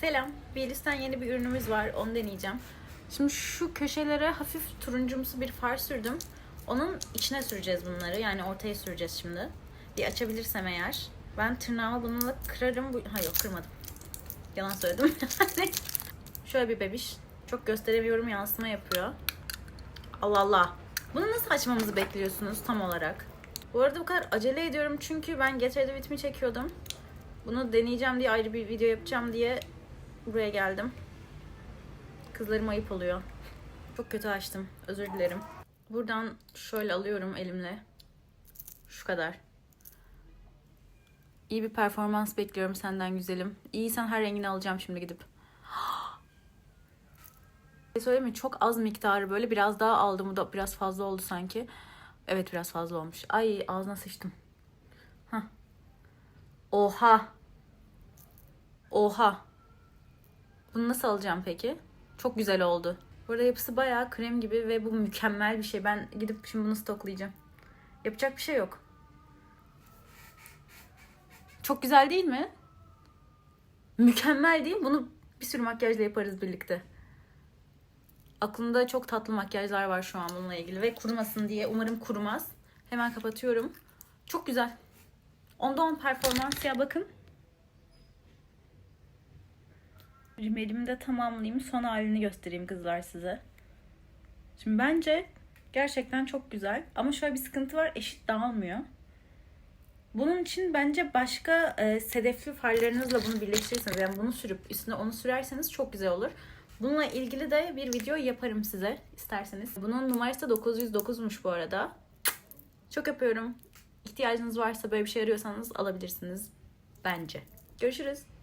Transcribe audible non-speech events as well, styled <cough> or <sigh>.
Selam. Bielis'ten yeni bir ürünümüz var. Onu deneyeceğim. Şimdi şu köşelere hafif turuncumsu bir far sürdüm. Onun içine süreceğiz bunları. Yani ortaya süreceğiz şimdi. Bir açabilirsem eğer. Ben tırnağımı bununla kırarım. Bu... Ha yok kırmadım. Yalan söyledim. <laughs> Şöyle bir bebiş. Çok gösteremiyorum yansıma yapıyor. Allah Allah. Bunu nasıl açmamızı bekliyorsunuz tam olarak? Bu arada bu kadar acele ediyorum çünkü ben With Me çekiyordum. Bunu deneyeceğim diye ayrı bir video yapacağım diye buraya geldim. Kızlarım ayıp oluyor. Çok kötü açtım. Özür dilerim. Buradan şöyle alıyorum elimle. Şu kadar. İyi bir performans bekliyorum senden güzelim. İyiysen her rengini alacağım şimdi gidip. <gasps> Şey Söyleyeyim mi? Çok az miktarı böyle biraz daha aldım. Bu da biraz fazla oldu sanki. Evet biraz fazla olmuş. Ay ağzına sıçtım. Hah. Oha. Oha. Bunu nasıl alacağım peki? Çok güzel oldu. Burada yapısı bayağı krem gibi ve bu mükemmel bir şey. Ben gidip şimdi bunu stoklayacağım. Yapacak bir şey yok. Çok güzel değil mi? Mükemmel değil mi? Bunu bir sürü makyajla yaparız birlikte. Aklımda çok tatlı makyajlar var şu an bununla ilgili ve kurumasın diye umarım kurumaz. Hemen kapatıyorum. Çok güzel. Onda 10 performans ya bakın. Rimelimi de tamamlayayım. Son halini göstereyim kızlar size. Şimdi bence gerçekten çok güzel. Ama şöyle bir sıkıntı var. Eşit dağılmıyor. Bunun için bence başka e, sedefli farlarınızla bunu birleştirirseniz yani bunu sürüp üstüne onu sürerseniz çok güzel olur. Bununla ilgili de bir video yaparım size isterseniz. Bunun numarası da 909'muş bu arada. Çok öpüyorum. İhtiyacınız varsa böyle bir şey arıyorsanız alabilirsiniz bence. Görüşürüz.